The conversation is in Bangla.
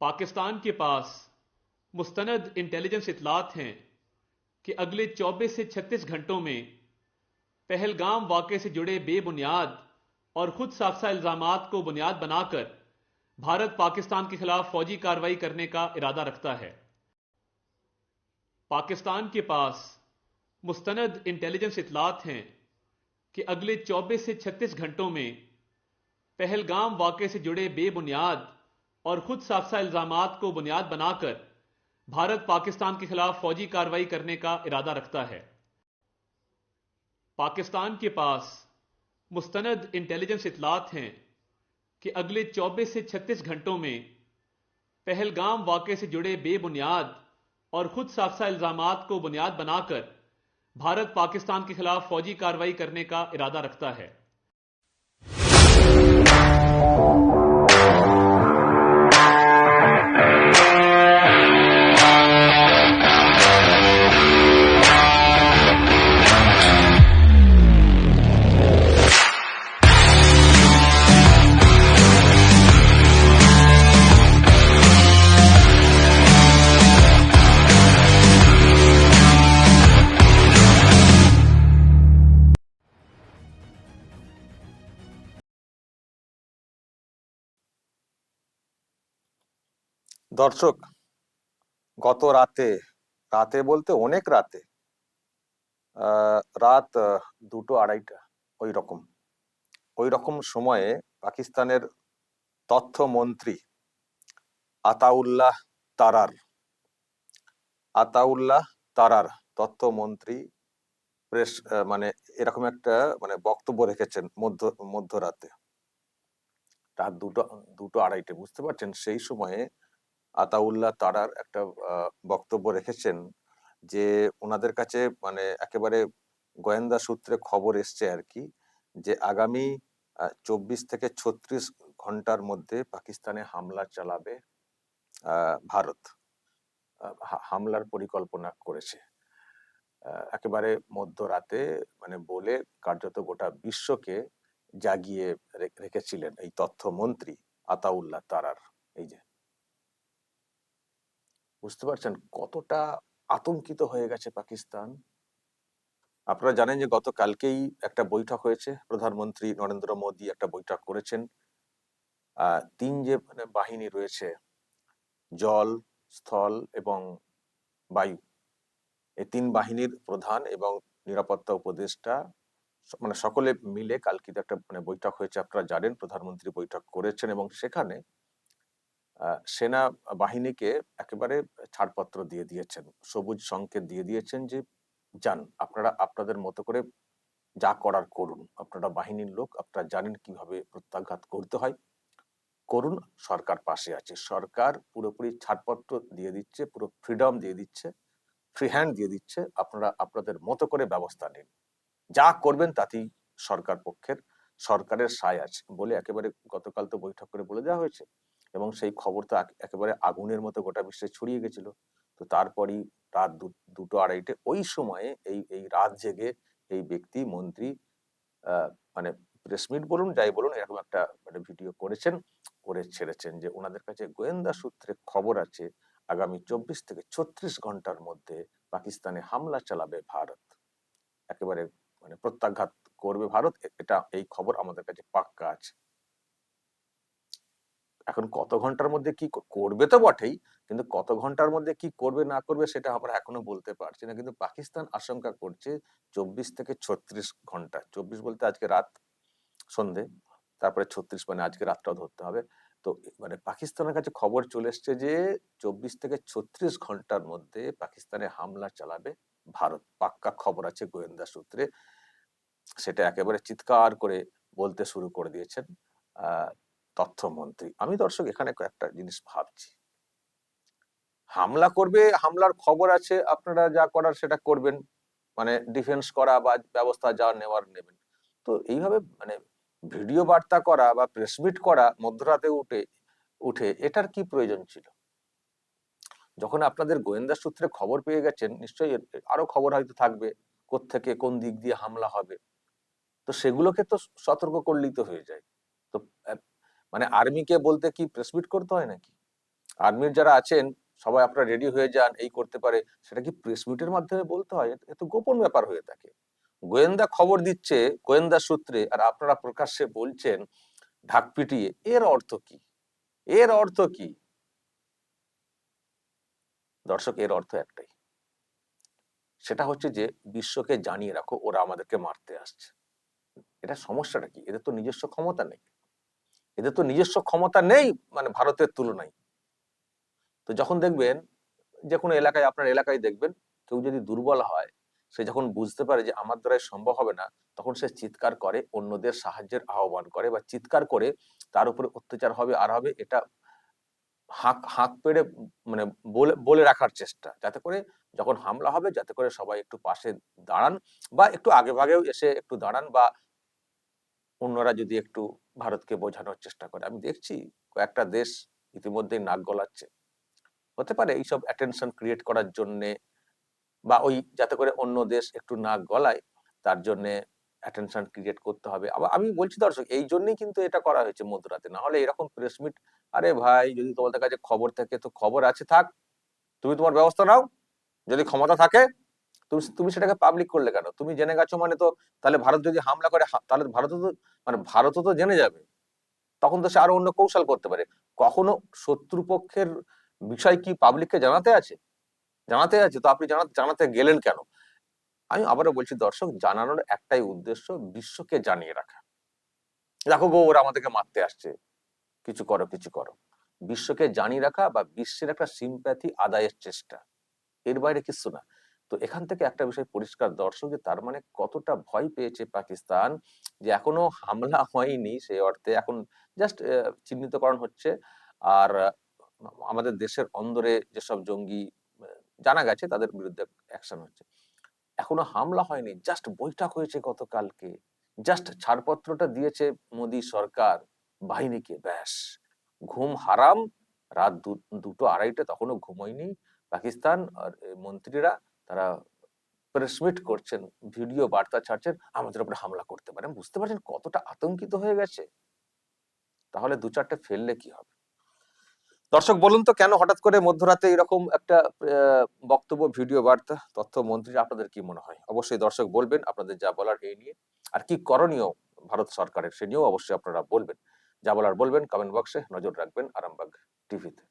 पाकिस्तान के पास मुस्तनद इंटेलिजेंस इतलात हैं कि अगले 24 से 36 घंटों में पहलगाम वाक़े से जुड़े बेबुनियाद और खुद साफसा इल्ज़ाम को बुनियाद बनाकर भारत पाकिस्तान के खिलाफ फौजी कार्रवाई करने का इरादा रखता है। पाकिस्तान के पास मुस्तनद इंटेलिजेंस इतलात हैं कि अगले 24 से 36 घंटों में पहलगाम वाक़े से जुड़े बेबुनियाद और खुद साफसा इल्जामात को बुनियाद बनाकर भारत पाकिस्तान के खिलाफ फौजी कार्रवाई करने का इरादा रखता है। पाकिस्तान के पास मुस्तनद इंटेलिजेंस इतलात हैं कि अगले 24 से 36 घंटों में पहलगाम वाक़े से जुड़े बेबुनियाद और खुद साफसा इल्जामात को बुनियाद बनाकर भारत पाकिस्तान के खिलाफ फौजी कार्रवाई करने का इरादा रखता है। দর্শক, গত রাতে রাতে বলতে অনেক রাতে রাত দুটো আড়াইটা ওই রকম ওই রকম সময়ে পাকিস্তানের তথ্যমন্ত্রী আতাউল্লাহ তারার আতাউল্লাহ তারার তথ্যমন্ত্রী প্রেস মানে এরকম একটা মানে বক্তব্য রেখেছেন মধ্য, মধ্যরাতে। রাত দুটো দুটো আড়াইটে, বুঝতে পারছেন? সেই সময়ে আতাউল্লাহ তারার একটা বক্তব্য রেখেছেন যে ওনাদের কাছে মানে একেবারে গোয়েন্দা সূত্রে খবর এসছে আর কি যে, আগামী চব্বিশ থেকে ছত্রিশ ঘণ্টার মধ্যে পাকিস্তানে হামলা চালাবে ভারত। হামলার পরিকল্পনা করেছে। একেবারে মধ্যরাতে মানে বলে কার্যত গোটা বিশ্বকে জাগিয়ে রেখেছিলেন এই তথ্যমন্ত্রী আতাউল্লাহ তারার। এই যে বুঝতে পারছেন কতটা আতঙ্কিত হয়ে গেছে পাকিস্তান? আপনারা জানেন যে গতকালকেই একটা বৈঠক হয়েছে। প্রধানমন্ত্রী নরেন্দ্র মোদী একটা বৈঠক করেছেন। তিন যে মানে বাহিনী রয়েছে, জল, স্থল এবং বায়ু, এই তিন বাহিনীর প্রধান এবং নিরাপত্তা উপদেষ্টা মানে সকলে মিলে কালকে একটা মানে বৈঠক হয়েছে। আপনারা জানেন প্রধানমন্ত্রী বৈঠক করেছেন এবং সেখানে সেনা বাহিনীকে একেবারে ছাড়পত্র দিয়ে দিয়েছেন। সবুজ সংকেত দিয়ে দিয়েছেন যে, যান, আপনারা আপনাদের মতো করে যা করার করুন। আপনারা বাহিনীর লোক, আপনারা জানেন কীভাবে প্রত্যাঘাত করতে হয়। করুন, সরকার পাশে আছে। সরকার পুরোপুরি ছাড়পত্র দিয়ে দিচ্ছে, পুরো ফ্রিডম দিয়ে দিচ্ছে, ফ্রি হ্যান্ড দিয়ে দিচ্ছে। আপনারা আপনাদের মতো করে ব্যবস্থা নিন। যা করবেন তাতেই সরকার পক্ষের, সরকারের সায় আছে বলে একেবারে গতকাল তো বৈঠক করে বলে দেওয়া হয়েছে। এবং সেই খবর তো একেবারে আগুনের মতো গোটা বিশ্বে ছড়িয়ে গেছিল। তো তারপরই রাত দুটো আড়াইটে, ওই সময়ে এই এই রাত জেগে এই ব্যক্তি, মন্ত্রী মানে প্রেস মিট বলুন, যাই বলুন, এরকম একটা মানে ভিডিও করেছেন, করে ছেড়েছেন যে ওনাদের কাছে গোয়েন্দা সূত্রে খবর আছে, আগামী চব্বিশ থেকে ছত্রিশ ঘণ্টার মধ্যে পাকিস্তানে হামলা চালাবে ভারত। একেবারে মানে প্রত্যাঘাত করবে ভারত এটা, এই খবর আমাদের কাছে পাক্কা আছে। এখন কত ঘণ্টার মধ্যে কি করবে তো বটেই, কিন্তু কত ঘণ্টার মধ্যে কি করবে না করবে সেটা আমরা এখনও বলতে পারছি না। কিন্তু পাকিস্তান আশঙ্কা করছে চব্বিশ থেকে ছত্রিশ ঘণ্টা, চব্বিশ বলতে আজকে রাত সন্ধে, তারপরে ছত্রিশ মানে আজকে রাতটাও ধরতে হবে। তো মানে পাকিস্তানের কাছে খবর চলে এসছে যে চব্বিশ থেকে ছত্রিশ ঘণ্টার মধ্যে পাকিস্তানে হামলা চালাবে ভারত। পাক্কা খবর আছে গোয়েন্দা সূত্রে। সেটা একেবারে চিৎকার করে বলতে শুরু করে দিয়েছেন। তথ্যমন্ত্রী। আমি দর্শক, এখানে কয়েকটা জিনিস ভাবছি। হামলা করবে, হামলার খবর আছে, আপনারা যা করার সেটা করবেন। মানে ডিফেন্স করা বা ব্যবস্থা যা নেওয়ার নেবেন। তো এইভাবে মানে ভিডিও বার্তা করা বা প্রেস মিট করা মধ্যরাতে উঠে উঠে এটার কি প্রয়োজন ছিল? যখন আপনাদের গোয়েন্দা সূত্রে খবর পেয়ে গেছেন, নিশ্চয়ই আরও খবর হয়তো থাকবে থেকে কোন দিক দিয়ে হামলা হবে। তো সেগুলোকে তো সতর্ক করলেই তো হয়ে যায়। তো মানে আর্মিকে বলতে কি প্রেস মিট করতে হয় নাকি? আর্মির যারা আছেন, সবাই আপনারা রেডি হয়ে যান, এই করতে পারে, সেটা কি প্রেস মিটের মাধ্যমে বলতে হয়? এ তো গোপন ব্যাপার হয়ে থাকে। গোয়েন্দা খবর দিচ্ছে, গোয়েন্দা সূত্রে, আর আপনারা প্রকাশ্যে বলছেন, ঢাক পিটিয়ে, এর অর্থ কি? এর অর্থ কি? দর্শক, এর অর্থ একটাই। সেটা হচ্ছে যে, বিশ্বকে জানিয়ে রাখো, ওরা আমাদেরকে মারতে আসছে। এটা সমস্যাটা কি? এদের তো নিজস্ব ক্ষমতা নেই। এদের তো নিজস্ব ক্ষমতা নেই মানে ভারতের তুলনায়। তো যখন দেখবেন, যে কোনো এলাকায়, আপনার এলাকায় দেখবেন, কেউ যদি দুর্বল হয়, সে যখন বুঝতে পারে যে আমার দ্বারাই সম্ভব হবে না, তখন সে চিৎকার করে, অন্যদের সাহায্যের আহ্বান করে বা চিৎকার করে তার উপরে অত্যাচার হবে, আর হবে এটা হাঁক হাঁক পেড়ে মানে বলে বলে রাখার চেষ্টা। যাতে করে যখন হামলা হবে, যাতে করে সবাই একটু পাশে দাঁড়ান বা একটু আগে ভাগেও এসে একটু দাঁড়ান বা অন্যরা যদি একটু ভারতকে বোঝানোর চেষ্টা করে, আমি দেখছি কয়েকটা দেশ ইতিমধ্যেই নাক গলাচ্ছে। হতে পারে এইসব অ্যাটেনশন ক্রিয়েট করার জন্যে বা ওই যাতে করে অন্য দেশ একটু নাক গলায়, তার জন্যে অ্যাটেনশন ক্রিয়েট করতে হবে। আবার আমি বলছি দর্শক, এই জন্যই কিন্তু এটা করা হয়েছে মধ্যরাতে। না হলে এরকম প্রেস মিট আরে ভাই, যদি তোমাদের কাছে খবর থাকে তো খবর আছে থাক। তুমি তোমার ব্যবস্থা নাও। যদি ক্ষমতা থাকে তুমি তুমি সেটাকে পাবলিক করলে কেন? তুমি জেনে গেছো মানে তো তাহলে ভারত যদি হামলা করে তাহলে ভারত তো মানে ভারতও তো জেনে যাবে। তখন তো সে আরও অন্য কৌশল করতে পারে। কখনো শত্রুপক্ষের বিষয় কি পাবলিককে জানাতে আছে? জানাতে আছে? তো আপনি জানাতে গেলেন কেন? আমি আবারও বলছি, দর্শক, জানানোর একটাই উদ্দেশ্য বিশ্বকে জানিয়ে রাখা। দেখো গো, ওরা আমাদেরকে মারতে আসছে। কিছু করো কিছু করো। বিশ্বকে জানিয়ে রাখা বা বিশ্বের একটা সিম্প্যাথি আদায়ের চেষ্টা। এর বাইরে কিছু না। তো এখান থেকে একটা বিষয় পরিষ্কার দর্শক যে তার মানে কতটা ভয় পেয়েছে পাকিস্তান যে এখনও হামলা হয়নি সেই অর্থে এখন জাস্ট চিহ্নিতকরণ হচ্ছে। আর আমাদের দেশের অন্দরে যেসব জঙ্গি জানা গেছে তাদের বিরুদ্ধে অ্যাকশন হচ্ছে। এখনও হামলা হয়নি জাস্ট বৈঠক হয়েছে গতকালকে। জাস্ট ছাড়পত্রটা দিয়েছে মোদী সরকার বাহিনীকে ব্যাস। ঘুম হারাম রাত দুটো আড়াইটে তখনও ঘুমোয়নি পাকিস্তান। আর মন্ত্রীরা তারা প্রেসমিট করছেন ভিডিও বার্তা ছাড়ছেন, আমাদের উপরে হামলা করতে পারেন। বুঝতে পারছেন কতটা আতঙ্কিত হয়ে গেছে? তাহলে দু চারটে ফেললে কি হবে? দর্শক, বলুন তো কেন হঠাৎ করে মধ্যরাতে এরকম একটা বক্তব্য ভিডিও বার্তা তথ্যমন্ত্রী আপনাদের কি মনে হয়? অবশ্যই দর্শক বলবেন, আপনাদের যা বলার এই নিয়ে। আর কি করণীয় ভারত সরকারের, সে নিয়েও অবশ্যই আপনারা বলবেন। যা বলার বলবেন কমেন্ট বক্সে নজর রাখবেন আরামবাগ টিভিতে